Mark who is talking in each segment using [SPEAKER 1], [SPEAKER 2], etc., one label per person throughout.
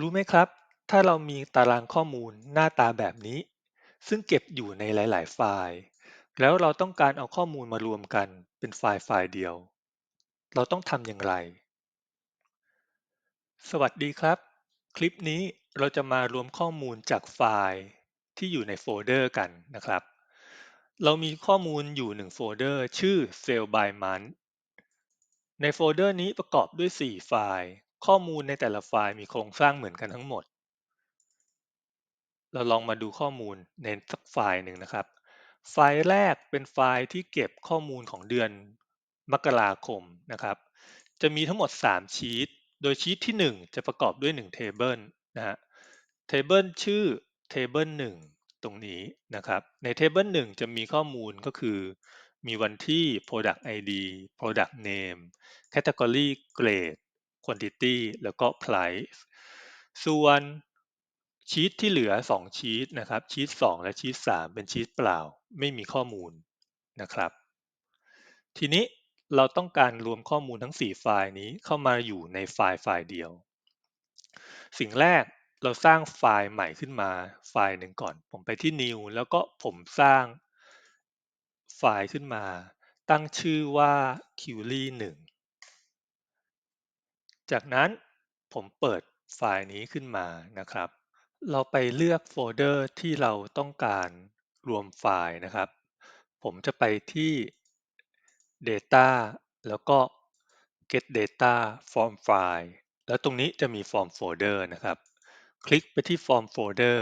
[SPEAKER 1] รู้ไหมครับ ถ้าเรามีตารางข้อมูลหน้าตาแบบนี้ ซึ่งเก็บอยู่ในหลาย ๆ ไฟล์ แล้วเราต้องการเอาข้อมูลมารวมกันเป็นไฟล์ไฟล์เดียว เราต้องทำอย่างไร สวัสดีครับ คลิปนี้เราจะมารวมข้อมูลจากไฟล์ที่อยู่ในโฟลเดอร์กันนะครับ เรามีข้อมูลอยู่หนึ่งโฟลเดอร์ชื่อ Sale by Month ในโฟลเดอร์นี้ประกอบด้วย 4 ไฟล์ ข้อมูลในแต่ละไฟล์มีโครงสร้างเหมือนกันทั้งหมด เราลองมาดูข้อมูลในสักไฟล์หนึ่งนะครับ ไฟล์แรกเป็นไฟล์ที่เก็บข้อมูลของเดือนมกราคมนะครับ จะมีทั้งหมด 3 ชีต โดยชีตที่ 1 จะประกอบด้วย1 Table นะฮะ Table ชื่อ Table 1 ตรงนี้นะครับ ใน Table 1 จะมีข้อมูลก็คือ มีวันที่ Product ID Product Name Category Grade Quantity แล้วก็ Price ส่วนชีตที่เหลือ 2 ชีตนะครับชีต2 และชีต3 เป็นชีตเปล่า ไม่มีข้อมูลนะครับ ทีนี้เราต้องการรวมข้อมูลทั้ง 4 ไฟล์นี้เข้ามาอยู่ในไฟล์ไฟล์เดียว สิ่งแรกเราสร้างไฟล์ใหม่ขึ้นมาไฟล์หนึ่งก่อน ผมไปที่ New แล้วก็ผมสร้างไฟล์ขึ้นมา ตั้งชื่อว่า Query 1 จากนั้นผมเปิดไฟล์นี้ขึ้นมานะครับ เราไปเลือกโฟลเดอร์ที่เราต้องการรวมไฟล์นะครับ ผมจะไปที่ Data แล้วก็ Get Data From File แล้วตรงนี้จะมี From Folder นะครับ คลิกไปที่ From Folder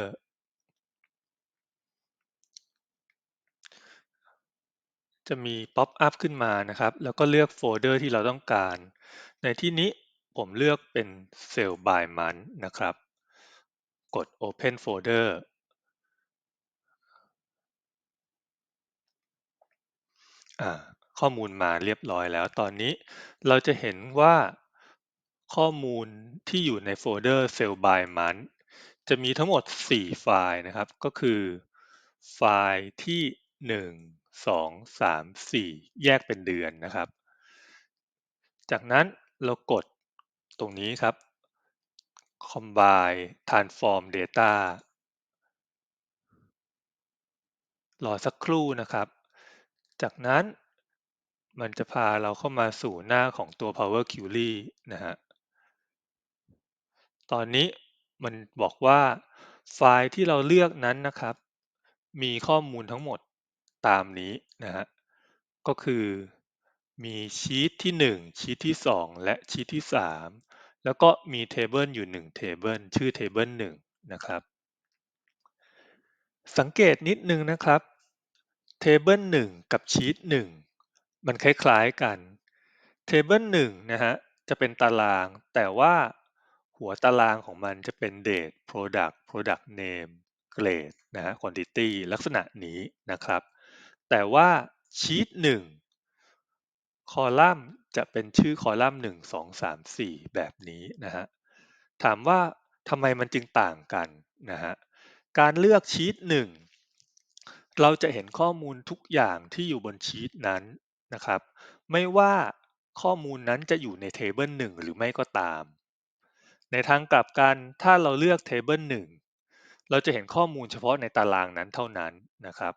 [SPEAKER 1] จะมี Pop up ขึ้นมานะครับ แล้วก็เลือกโฟลเดอร์ที่เราต้องการ ในที่นี้ ผมเลือกเป็น Cell by Month นะครับ กด Open Folder อ่าข้อมูลมาเรียบร้อยแล้ว ตอนนี้เราจะเห็นว่าข้อมูลที่อยู่ในโฟลเดอร์ Cell by Month จะมีทั้งหมด 4 ไฟล์นะครับ ก็คือ ไฟล์ที่ 1 2 3 4 แยกเป็นเดือนนะครับ จากนั้นเรากด ตรงนี้ครับ Combine Transform Data รอสักครู่นะครับ จากนั้นมันจะพาเราเข้ามาสู่หน้าของตัว Power Query นะฮะ ตอนนี้มันบอกว่าไฟล์ที่เราเลือกนั้นนะครับ มีข้อมูลทั้งหมดตามนี้นะฮะ ก็คือมีชีตที่ 1 ชีตที่ 2 และชีตที่ 3 แล้วก็มี Table อยู่1 Table ชื่อ Table 1นะครับ สังเกตนิดนึงนะครับ Table 1กับชีต1มันคล้ายๆกัน Table 1นะฮะจะเป็นตาราง แต่ว่าหัวตารางของมันจะเป็น Date Product Product Name Grade นะฮะ Quantity ลักษณะนี้นะครับ แต่ว่าชีต1คอลัมน์ จะเป็นชื่อคอลัมน์1 2 3 4แบบนี้นะฮะถามว่าทำไมมันจึงต่างกันนะฮะการเลือกชีต1เราจะเห็นข้อมูลทุกอย่างที่อยู่บนชีตนั้นนะครับ ไม่ว่าข้อมูลนั้นจะอยู่ในเทเบิล1หรือไม่ก็ตาม ในทางกลับกันถ้าเราเลือกเทเบิล1เราจะเห็นข้อมูลเฉพาะในตารางนั้นเท่านั้นนะครับ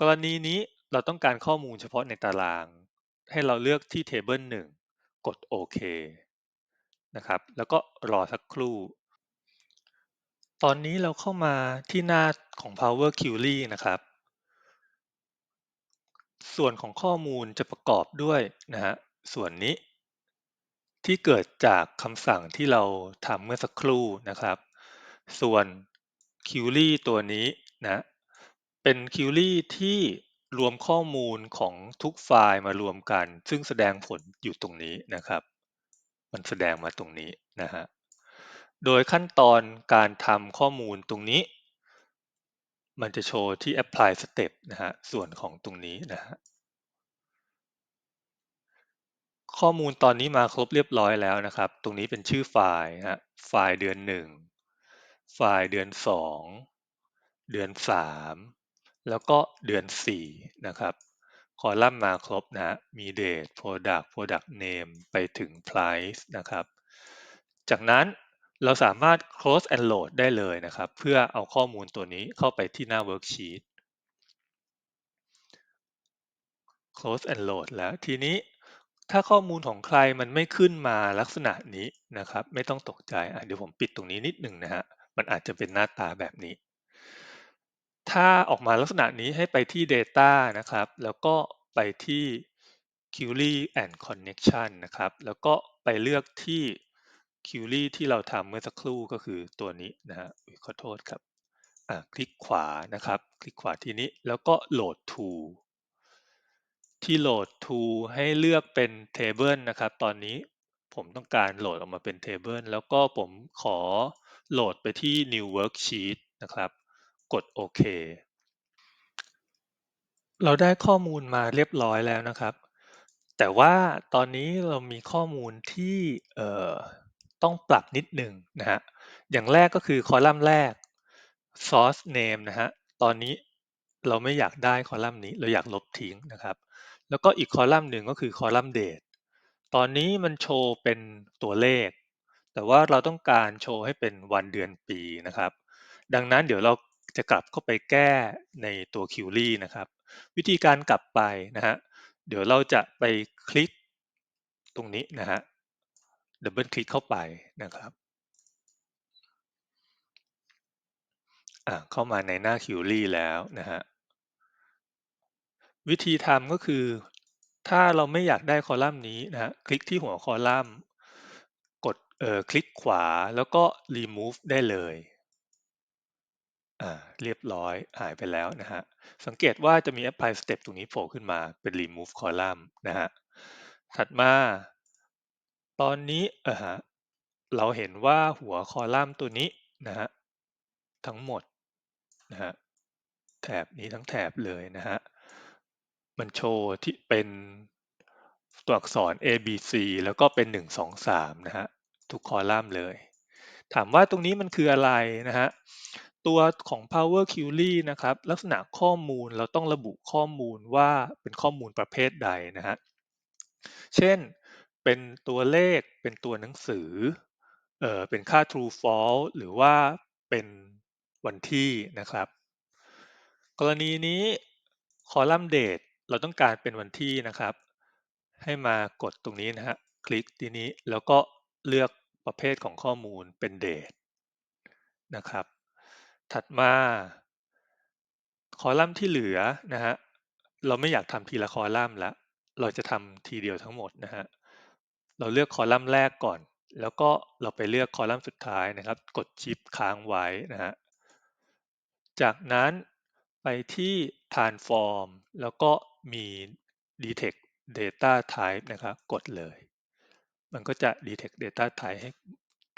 [SPEAKER 1] กรณีนี้เราต้องการข้อมูลเฉพาะในตาราง ให้เราเลือกที่เทเบิล1กดโอเคนะครับ แล้วก็รอสักครู่ ตอนนี้เราเข้ามาที่หน้าของ Power Query นะครับ ส่วนของข้อมูลจะประกอบด้วยนะฮะส่วนนี้ ที่เกิดจากคำสั่งที่เราทำเมื่อสักครู่นะครับ ส่วน Query ตัวนี้นะเป็น Query ที่ รวมข้อมูลของทุกไฟล์มารวมกัน ซึ่งแสดงผลอยู่ตรงนี้นะครับ มันแสดงมาตรงนี้นะฮะโดยขั้นตอนการทำข้อมูลตรงนี้ มันจะโชว์ที่ apply step นะฮะส่วนของตรงนี้นะฮะข้อมูลตอนนี้มาครบเรียบร้อยแล้วนะครับ ตรงนี้เป็นชื่อไฟล์นะฮะไฟล์เดือน 1 ไฟล์เดือน 2 เดือน 3 แล้วก็เดือน 4 นะครับ คอลัมน์มาครบนะมี date product product name ไปถึง price นะครับ จากนั้นเราสามารถ close and load ได้เลยนะครับ เพื่อเอาข้อมูลตัวนี้เข้าไปที่หน้า worksheet close and load แล้วทีนี้ถ้าข้อมูลของใครมันไม่ขึ้นมาลักษณะนี้นะครับ ไม่ต้องตกใจเดี๋ยวผมปิดตรงนี้นิดหนึ่งนะฮะมันอาจจะเป็นหน้าตาแบบนี้ ถ้าออกมาลักษณะนี้ให้ไปที่ data นะครับ แล้วก็ไปที่ query and connection นะครับ แล้วก็ไปเลือกที่ query ที่เราทำเมื่อสักครู่ก็คือตัวนี้นะฮะขอโทษครับคลิกขวานะครับ คลิกขวาที่นี้แล้วก็ load to ที่ load to ให้เลือกเป็น table นะครับ ตอนนี้ผมต้องการโหลดออกมาเป็น table แล้วก็ผมขอโหลดไปที่ new worksheet นะครับ กดโอเค เราได้ข้อมูลมาเรียบร้อยแล้วนะครับ แต่ว่าตอนนี้เรามีข้อมูลที่ต้องปรับนิดหนึ่งนะฮะ อย่างแรกก็คือคอลัมน์แรก source name นะฮะ ตอนนี้เราไม่อยากได้คอลัมน์นี้ เราอยากลบทิ้งนะครับ แล้วก็อีกคอลัมน์หนึ่งก็คือคอลัมน์ date ตอนนี้มันโชว์เป็นตัวเลข แต่ว่าเราต้องการโชว์ให้เป็นวันเดือนปีนะครับ ดังนั้นเดี๋ยวเรา จะกลับเข้าไปแก้ในตัว query นะครับ วิธีการกลับไปนะฮะเดี๋ยวเราจะไปคลิกตรงนี้นะฮะดับเบิลคลิกเข้าไปนะครับอ่าเข้ามาในหน้า query แล้วนะฮะวิธีทำก็คือ ถ้าเราไม่อยากได้คอลัมน์นี้นะฮะคลิกที่หัวคอลัมน์ กดเอ่อคลิกขวาแล้วก็ remove ได้เลย เรียบร้อยหายไปแล้วนะฮะ สังเกตว่าจะมี apply step ตรงนี้โผล่ขึ้นมาเป็น remove column นะฮะ ถัดมา ตอนนี้เออฮะเราเห็นว่าหัวคอลัมน์ตัวนี้นะฮะทั้งหมดนะฮะแถบนี้ทั้งแถบเลยนะฮะ มันโชว์ที่เป็นตัวอักษร A B C แล้วก็เป็นหนึ่งสองสามนะฮะ ทุกคอลัมน์เลย ถามว่าตรงนี้มันคืออะไรนะฮะ ตัวของ Power Query นะครับ ลักษณะข้อมูลเราต้องระบุข้อมูลว่าเป็นข้อมูลประเภทใดนะฮะ เช่น เป็นตัวเลข เป็นตัวหนังสือ เอ่อ เป็นค่า true false หรือว่าเป็นวันที่นะครับ กรณีนี้คอลัมน์ date เราต้องการเป็นวันที่นะครับ ให้มากดตรงนี้นะฮะ คลิกที่นี้แล้วก็เลือกประเภทของข้อมูลเป็น date นะครับ ถัดมา คอลัมน์ที่เหลือนะฮะเราไม่อยากทำทีละคอลัมน์ละเราจะทำทีเดียวทั้งหมดนะฮะเราเลือกคอลัมน์แรกก่อน แล้วก็เราไปเลือกคอลัมน์สุดท้ายนะครับ กดชิปค้างไว้นะฮะ จากนั้นไปที่ transform แล้วก็มี detect data type นะครับ กดเลย มันก็จะ detect data type ให้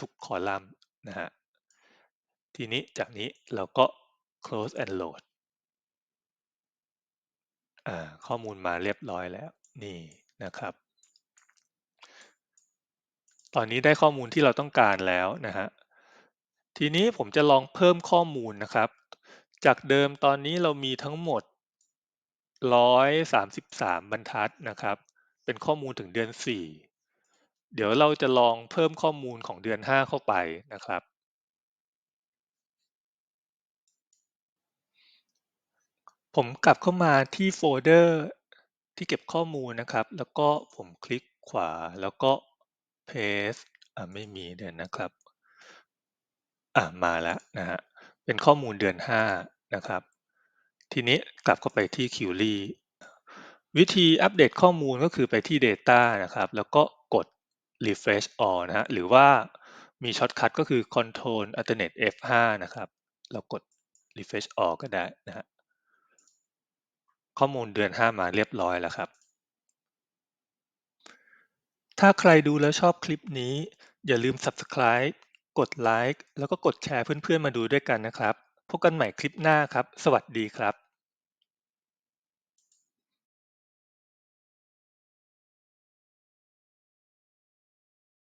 [SPEAKER 1] ทุกคอลัมน์นะฮะ ทีนี้จากนี้เราก็ close and load ข้อมูลมาเรียบร้อยแล้วนี่นะครับ ตอนนี้ได้ข้อมูลที่เราต้องการแล้วนะฮะทีนี้ผมจะลองเพิ่มข้อมูลนะครับ จากเดิมตอนนี้เรามีทั้งหมด 133 บรรทัดนะครับ เป็นข้อมูลถึงเดือน 4 เดี๋ยวเราจะลองเพิ่มข้อมูลของเดือน 5 เข้าไปนะครับ ผมกลับเข้ามาที่โฟลเดอร์ที่เก็บข้อมูลนะครับ แล้วก็ผมคลิกขวาแล้วก็ paste อ่าไม่มีเดี๋ยนะครับ อ่ามาแล้วนะฮะ เป็นข้อมูลเดือน 5 นะครับ ทีนี้กลับเข้าไปที่ Query วิธีอัปเดตข้อมูลก็คือไปที่ Data นะครับ แล้วก็กด Refresh All นะฮะ หรือว่ามีช็อตคัทก็คือ Control Alternate F5 นะครับ เรากด Refresh All ก็ได้นะฮะ ข้อมูลเดือน 5 มาเรียบร้อยแล้วครับ ถ้าใครดูแล้วชอบคลิปนี้ อย่าลืม Subscribe กดไลค์แล้วก็กดแชร์เพื่อนๆมาดูด้วยกันนะครับ พบกันใหม่คลิปหน้าครับ สวัสดีครับ